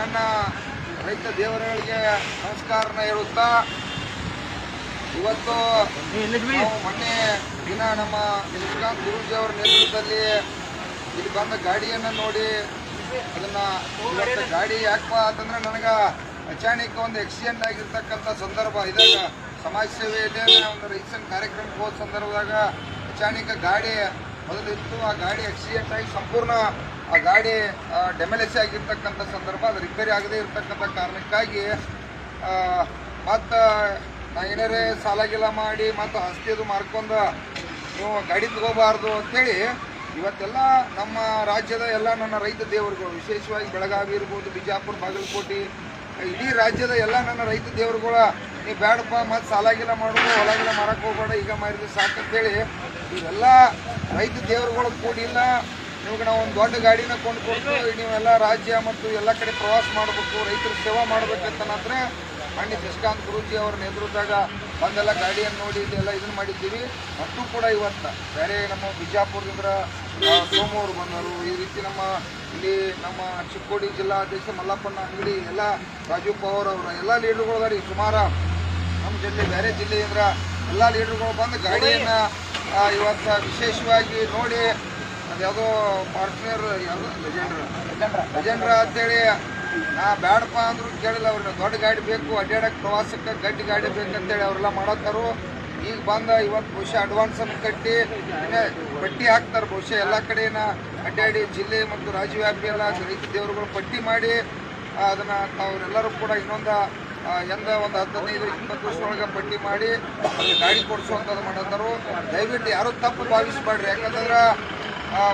ನನ್ನ ರೈತ ದೇವರುಗಳಿಗೆ ನಮಸ್ಕಾರನ ಹೇಳುತ್ತಾ, ಇವತ್ತು ಮೊನ್ನೆ ದಿನ ನಮ್ಮ ಶ್ರೀಕಾಂತ್ ಗುರೂಜಿ ಅವರ ನೇತೃತ್ವದಲ್ಲಿ ಇಲ್ಲಿ ಬಂದ ಗಾಡಿಯನ್ನು ನೋಡಿ, ಅದನ್ನ ಗಾಡಿ ಯಾಕಪ್ಪ ಅಂತಂದ್ರೆ ನನಗೆ ಅಚಾನಕ್ ಒಂದು ಆಕ್ಸಿಡೆಂಟ್ ಆಗಿರ್ತಕ್ಕಂಥ ಸಂದರ್ಭ. ಇದಾಗ ಸಮಾಜ ಸೇವೆಯಲ್ಲಿ ಒಂದು ರೈತನ ಕಾರ್ಯಕ್ರಮಕ್ಕೆ ಹೋದ ಸಂದರ್ಭದಾಗ ಅಚಾನಕ ಗಾಡಿ ಮೊದಲು ಇತ್ತು, ಆ ಗಾಡಿ ಆಕ್ಸಿಡೆಂಟ್ ಆಗಿ ಸಂಪೂರ್ಣ, ಆ ಗಾಡಿ ಡೆಮಲೆಸಿ ಆಗಿರ್ತಕ್ಕಂಥ ಸಂದರ್ಭ, ಅದು ರಿಪೇರಿ ಆಗದೇ ಇರತಕ್ಕಂಥ ಕಾರಣಕ್ಕಾಗಿ ಮತ್ತು ನಾ ಏನಾರೇ ಸಾಲ ಗಿಲ ಮಾಡಿ ಮತ್ತು ಆಸ್ತಿ ಅದು ಮಾರ್ಕೊಂಡು, ನೀವು ಗಾಡಿ ತಗೋಬಾರ್ದು ಅಂತೇಳಿ, ಇವತ್ತೆಲ್ಲ ನಮ್ಮ ರಾಜ್ಯದ ಎಲ್ಲ ನನ್ನ ರೈತ ದೇವರುಗಳು, ವಿಶೇಷವಾಗಿ ಬೆಳಗಾವಿ ಇರ್ಬೋದು, ಬಿಜಾಪುರ, ಬಾಗಲಕೋಟೆ, ಇಡೀ ರಾಜ್ಯದ ಎಲ್ಲ ನನ್ನ ರೈತ ದೇವರುಗಳ, ನೀವು ಬೇಡಪ್ಪ ಮತ್ತು ಸಾಲಾಗಿಲ್ಲ ಗೀಲ ಮಾಡೋದು ಹೊಲ ಗಿಲ ಮಾರಕ್ಕೆ ಹೋಗ್ಬೇಡ, ಈಗ ಮಾರಿದ್ರೆ ಸಾಕಂತೇಳಿ ಇವರೆಲ್ಲ ರೈತ ದೇವರುಗಳು ಕೂಡಿಲ್ಲ ನಿಮ್ಗೆ ನಾವು ಒಂದು ದೊಡ್ಡ ಗಾಡಿನ ಕೊಂಡ್ಕೊಂಡು ನೀವೆಲ್ಲ ರಾಜ್ಯ ಮತ್ತು ಎಲ್ಲ ಕಡೆ ಪ್ರವಾಸ ಮಾಡಬೇಕು, ರೈತರ ಸೇವಾ ಮಾಡಬೇಕಂತಂದ್ರೆ ಮಾನ್ಯ ಶಶಿಕಾಂತ್ ಗುರುಜಿ ಅವ್ರ ನೇತೃತ್ವದಾಗ ಬಂದೆಲ್ಲ ಗಾಡಿಯನ್ನು ನೋಡಿ, ಇದೆಲ್ಲ ಇದನ್ನು ಮಾಡಿದ್ದೀವಿ. ಮತ್ತು ಕೂಡ ಇವತ್ತು ಬೇರೆ ನಮ್ಮ ಬಿಜಾಪುರದಿಂದ ಸೋಮವಾರ ಬಂದರು. ಈ ರೀತಿ ನಮ್ಮ ಇಲ್ಲಿ ನಮ್ಮ ಚಿಕ್ಕೋಡಿ ಜಿಲ್ಲಾಧ್ಯಕ್ಷ ಮಲ್ಲಪ್ಪನ ಅಂಗಡಿ, ಎಲ್ಲ ರಾಜು ಪವಾರ್ ಅವರ ಎಲ್ಲ ಲೀಡರ್ಗಳು ಸುಮಾರು ನಮ್ಮ ಜಿಲ್ಲೆ, ಬೇರೆ ಜಿಲ್ಲೆಯಿಂದ ಎಲ್ಲ ಲೀಡರ್ಗಳು ಬಂದು ಗಾಡಿಯನ್ನು ಇವತ್ತು ವಿಶೇಷವಾಗಿ ನೋಡಿ ಅದ್ಯಾವುದೋ ಪಾರ್ಟ್ನರ್ ಯಾವುದೋ? ಗಜೇಂದ್ರ ಗಜೇಂದ್ರ ಅಂತೇಳಿ. ನಾ ಬ್ಯಾಡಪ್ಪ ಅಂದ್ರು ಕೇಳಿಲ್ಲ ಅವ್ರನ್ನ. ದೊಡ್ಡ ಗಾಡಿ ಬೇಕು ಅಡ್ಡಾಡಕ್ಕೆ ಪ್ರವಾಸಕ್ಕೆ ಗಟ್ಟಿ ಗಾಡಿ ಬೇಕಂತೇಳಿ ಅವರೆಲ್ಲ ಮಾಡತ್ತಾರು. ಈಗ ಬಂದ ಇವತ್ತು ಬಹುಶಃ ಅಡ್ವಾನ್ಸ್ ಅನ್ನು ಕಟ್ಟಿ ಪಟ್ಟಿ ಹಾಕ್ತಾರೆ ಬಹುಶಃ ಎಲ್ಲ ಕಡೆನ. ಅಡ್ಡಾಡಿ ಜಿಲ್ಲೆ ಮತ್ತು ರಾಜ್ಯವ್ಯಾಪಿ ಎಲ್ಲ ರೈತ ದೇವರುಗಳು ಪಟ್ಟಿ ಮಾಡಿ ಅದನ್ನು ಅವರೆಲ್ಲರೂ ಕೂಡ ಇನ್ನೊಂದು ಆ, ಎಂದ ಒಂದು ಹದಿನೈದು ಇಪ್ಪತ್ತು ವರ್ಷದೊಳಗೆ ಪಟ್ಟಿ ಮಾಡಿ ಗಾಡಿ ಕೊಡಿಸುವಂಥದ್ದು ಮಾಡತ್ತಾರು ದಯವಿಟ್ಟು ಯಾರು ತಪ್ಪು ಭಾವಿಸಬೇಡ್ರಿ. ಯಾಕಂತಂದ್ರೆ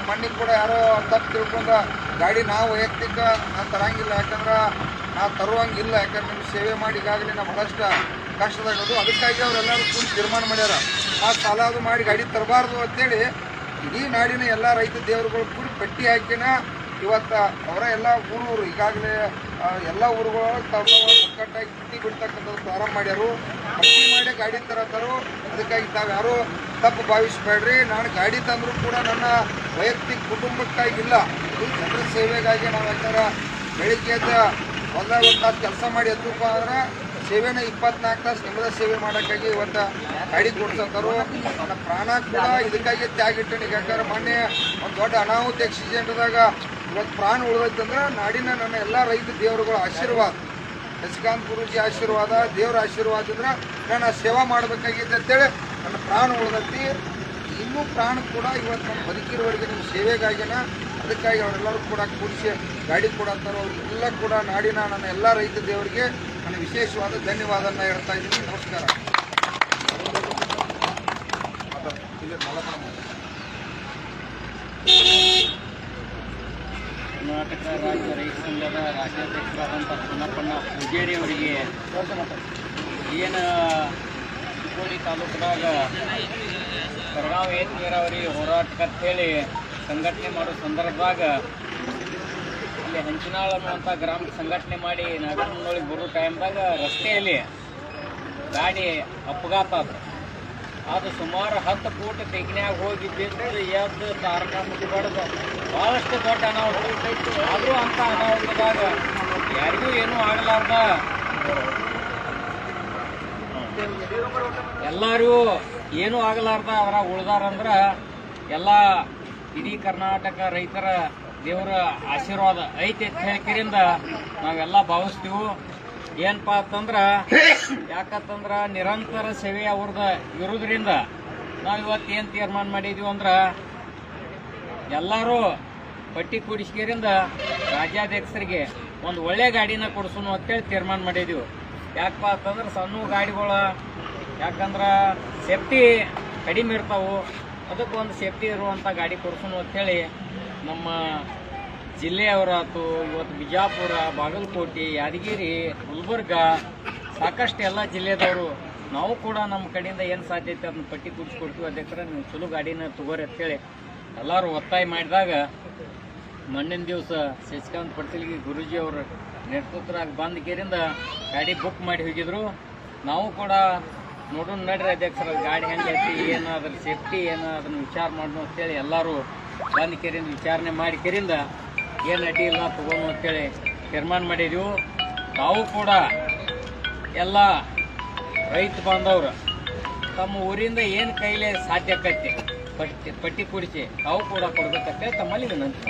ಮಣ್ಣಿಗೆ ಕೂಡ ಯಾರೋ ತಪ್ಪು ತಿಳ್ಕೊಂಡು ಗಾಡಿ ನಾವು ವೈಯಕ್ತಿಕ ನಾನು ತರಂಗಿಲ್ಲ. ಯಾಕಂದ್ರೆ ನಾ ತರುವಂಗಿಲ್ಲ. ಯಾಕಂದ್ರೆ ನಿಮ್ಗೆ ಸೇವೆ ಮಾಡಿ ಈಗಾಗಲೇ ನಾವು ಬಹಳಷ್ಟು ಕಷ್ಟದಾಗೋದು ಅದಕ್ಕಾಗಿ ಅವರೆಲ್ಲರೂ ಕೂಡ ತೀರ್ಮಾನ ಮಾಡ್ಯಾರ. ಆ ಸಾಲ ಅದು ಮಾಡಿ ಗಾಡಿ ತರಬಾರ್ದು ಅಂತೇಳಿ ಇಡೀ ನಾಡಿನ ಎಲ್ಲ ರೈತ ದೇವರುಗಳು ಕೂಡಿ ಪಟ್ಟಿ ಹಾಕಿನ ಇವತ್ತು ಅವರ ಎಲ್ಲ ಊರೂರು ಈಗಾಗಲೇ ಆ, ಎಲ್ಲ ಊರುಗಳು ತಾವು ಒಕ್ಕಟ್ಟಾಗಿ ಬಿಡ್ತಕ್ಕಂಥದ್ದು ಪ್ರಾರಂಭ ಮಾಡ್ಯಾರು. ಪಟ್ಟಿ ಮಾಡಿ ಗಾಡಿ ತರತ್ತಾರು ಅದಕ್ಕಾಗಿ ತಾವು ಯಾರು ತಪ್ಪು ಭಾವಿಸ್ಬೇಡ್ರಿ. ನಾನು ಗಾಡಿ ತಂದರೂ ಕೂಡ ನನ್ನ ವೈಯಕ್ತಿಕ ಕುಟುಂಬಕ್ಕಾಗಿಲ್ಲ ಇದು ಜನರ ಸೇವೆಗಾಗಿ ನಾವು ಎಲ್ಲರ ಬೆಳಿಗ್ಗೆ ಒಂದು ತಾಸು ಕೆಲಸ ಮಾಡಿ ಎದ್ದಪ್ಪ ಅಂದ್ರೆ ಸೇವೆನ ಇಪ್ಪತ್ನಾಲ್ಕು ತಾಸು ನಿಮ್ಮದ ಸೇವೆ ಮಾಡೋಕ್ಕಾಗಿ ಇವತ್ತು ಗಾಡಿ ಕೊಡ್ಸಂತಾರು ನನ್ನ ಪ್ರಾಣ ಕೂಡ ಇದಕ್ಕಾಗಿ ತ್ಯಾಗಿಟ್ಟಣಿಗೆ ಯಾಕಂದ್ರೆ ಮೊನ್ನೆ ಒಂದು ದೊಡ್ಡ ಅನಾಹುತ ಆಕ್ಸಿಡೆಂಟ್ದಾಗ ಇವತ್ತು ಪ್ರಾಣ ಉಳಿದೈತಂದ್ರೆ ನಾಡಿನ ನನ್ನ ಎಲ್ಲ ರೈತ ದೇವರುಗಳ ಆಶೀರ್ವಾದ. ಶಶಿಕಾಂತ್ ಗುರುಜಿ ಆಶೀರ್ವಾದ, ದೇವರ ಆಶೀರ್ವಾದದಿಂದ ನಾನು ಸೇವಾ ಮಾಡಬೇಕಾಗಿದೆ ಅಂತೇಳಿ ನನ್ನ ಪ್ರಾಣ ಉಳಿದೈತಿ. ಇನ್ನೂ ಪ್ರಾಣ ಕೂಡ ಇವತ್ತು ನಮ್ಮ ಬದುಕಿರುವವರಿಗೆ ನಿಮ್ಮ ಸೇವೆಗಾಗಿನ, ಅದಕ್ಕಾಗಿ ಅವರೆಲ್ಲರೂ ಕೂಡ ಕೂಡಿಸಿ ಗಾಡಿ ಕೊಡತ್ತಾರೋ ಅವ್ರಿಗೆಲ್ಲ ಕೂಡ ನಾಡಿನ ನನ್ನ ಎಲ್ಲ ರೈತ ದೇವರಿಗೆ ನನ್ನ ವಿಶೇಷವಾದ ಧನ್ಯವಾದನ ಹೇಳ್ತಾ ಇದ್ದೀನಿ. ನಮಸ್ಕಾರ. ಕರ್ನಾಟಕ ರಾಜ್ಯ ರೈತ ಸಂಘದ ರಾಜ್ಯಾಧ್ಯಕ್ಷರಾದಂಥ ಹೊನ್ನಪ್ಪಣ್ಣ ಪೂಜೇರಿ ಅವರಿಗೆ ಏನು ಚಿಕ್ಕೋಡಿ ತಾಲೂಕಿನಾಗ ಬೆಳಗಾವಿ ಏತ್ ನೀರಾವರಿ ಹೋರಾಟಕ್ಕಂಥೇಳಿ ಸಂಘಟನೆ ಮಾಡೋ ಸಂದರ್ಭದಾಗ ಅಲ್ಲಿ ಹಂಚಿನಾಳ್ ಅನ್ನುವಂಥ ಗ್ರಾಮ ಸಂಘಟನೆ ಮಾಡಿ ನಾಗರಮನೊಳಗೆ ಬರೋ ಟೈಮ್ದಾಗ ರಸ್ತೆಯಲ್ಲಿ ಗಾಡಿ ಅಪಘಾತ ಆತು ಅದು ಸುಮಾರು ಹತ್ತು ಫೂಟ್ ತೆಗ್ನ್ಯಾಗ ಹೋಗಿ ಎದ್ದು ತಾರಕ ಮುಗಿಬಾರ್ದು ಭಾಳಷ್ಟು ದೊಡ್ಡ ಅನಾಹುತ ಆದರೂ ಅಂತ ಅನಾಹುತದಾಗ ಯಾರಿಗೂ ಏನೂ ಆಗಲಾರ್ದ. ಎಲ್ಲರೂ ಏನೂ ಆಗಲಾರ್ದ ಅವರ ಉಳ್ದಾರಂದ್ರೆ ಎಲ್ಲ ಇಡೀ ಕರ್ನಾಟಕ ರೈತರ ದೇವರ ಆಶೀರ್ವಾದ ಐತಿ ಅಂತ ಹೇಳ್ಕಿರಿಂದ ನಾವೆಲ್ಲ ಭಾವಿಸ್ತೀವಿ. ಏನಪ್ಪ ಅಂತಂದ್ರೆ, ಯಾಕಂತಂದ್ರ ನಿರಂತರ ಸೇವೆ ಅವ್ರದ ಇರೋದ್ರಿಂದ ನಾವು ಇವತ್ತು ಏನು ತೀರ್ಮಾನ ಮಾಡಿದೀವಿ ಅಂದ್ರೆ, ಎಲ್ಲರೂ ಪಟ್ಟಿ ಕೂಡಿಸ್ಕೇರಿಂದ ರಾಜ್ಯಾಧ್ಯಕ್ಷರಿಗೆ ಒಂದು ಒಳ್ಳೆ ಗಾಡಿನ ಕೊಡ್ಸೋಣ ಅಂತೇಳಿ ತೀರ್ಮಾನ ಮಾಡಿದೀವಿ. ಯಾಕಪ್ಪ ಅಂತಂದ್ರೆ ಸಣ್ಣ ಗಾಡಿಗಳು, ಯಾಕಂದ್ರೆ ಸೇಫ್ಟಿ ಕಡಿಮೆ ಇರ್ತಾವು ಅದಕ್ಕೆ ಒಂದು ಸೇಫ್ಟಿ ಇರುವಂಥ ಗಾಡಿ ಕೊಡ್ಸೋಣ ಅಂತೇಳಿ ನಮ್ಮ ಜಿಲ್ಲೆಯವರಾತು ಇವತ್ತು ಬಿಜಾಪುರ, ಬಾಗಲಕೋಟೆ, ಯಾದಗಿರಿ, ಗುಲ್ಬರ್ಗ ಸಾಕಷ್ಟು ಎಲ್ಲ ಜಿಲ್ಲೆದವರು. ನಾವು ಕೂಡ ನಮ್ಮ ಕಡೆಯಿಂದ ಏನು ಸಾಧ್ಯತೆ ಅದನ್ನ ಪಟ್ಟಿ ಕೂಡಿಸ್ಕೊಡ್ತೀವಿ ಅಧ್ಯಕ್ಷರ, ನೀವು ಚಲೋ ಗಾಡಿನ ತಗೋರಿ ಅಂತೇಳಿ ಎಲ್ಲರೂ ಒತ್ತಾಯ ಮಾಡಿದಾಗ ಮಣ್ಣಿನ ದಿವಸ ಶಶಿಕಾಂತ್ ಪಟೇಲ್ಗೆ ಗುರೂಜಿ ಅವರ ನೇತೃತ್ವರಾಗಿ ಬಂದ ಕೇರಿಂದ ಗಾಡಿ ಬುಕ್ ಮಾಡಿ ಹೋಗಿದ್ರು. ನಾವು ಕೂಡ ನೋಡೋಣ ನಡ್ರಿ ಅಧ್ಯಕ್ಷರ ಗಾಡಿ ಹೆಂಗೆ ಐತಿ, ಏನು ಅದ್ರ ಸೇಫ್ಟಿ ಏನು ಅದನ್ನು ವಿಚಾರ ಮಾಡೋಣ ಅಂತೇಳಿ ಎಲ್ಲರೂ ಬಂದ ಕೇರಿಂದ ವಿಚಾರಣೆ ಮಾಡಿ ಕೇರಿಂದ ಏನು ಅಡ್ಡಿ ಇಲ್ಲ ತಗೊಂಡು ಅಂತೇಳಿ ತೀರ್ಮಾನ ಮಾಡಿದೀವಿ. ತಾವು ಕೂಡ ಎಲ್ಲ ರೈತ ಬಾಂಧವರು, ತಮ್ಮ ಊರಿಂದ ಏನು ಕೈಲೇ ಸಾಧ್ಯ ಆಕೈತಿ ಪಟ್ಟಿ ಪಟ್ಟಿ ಕೊಡಿಸಿ ತಾವು ಕೂಡ ಕೊಡ್ಬೇಕಂತ ತಮ್ಮಲ್ಲಿ ವಿನಂತಿ.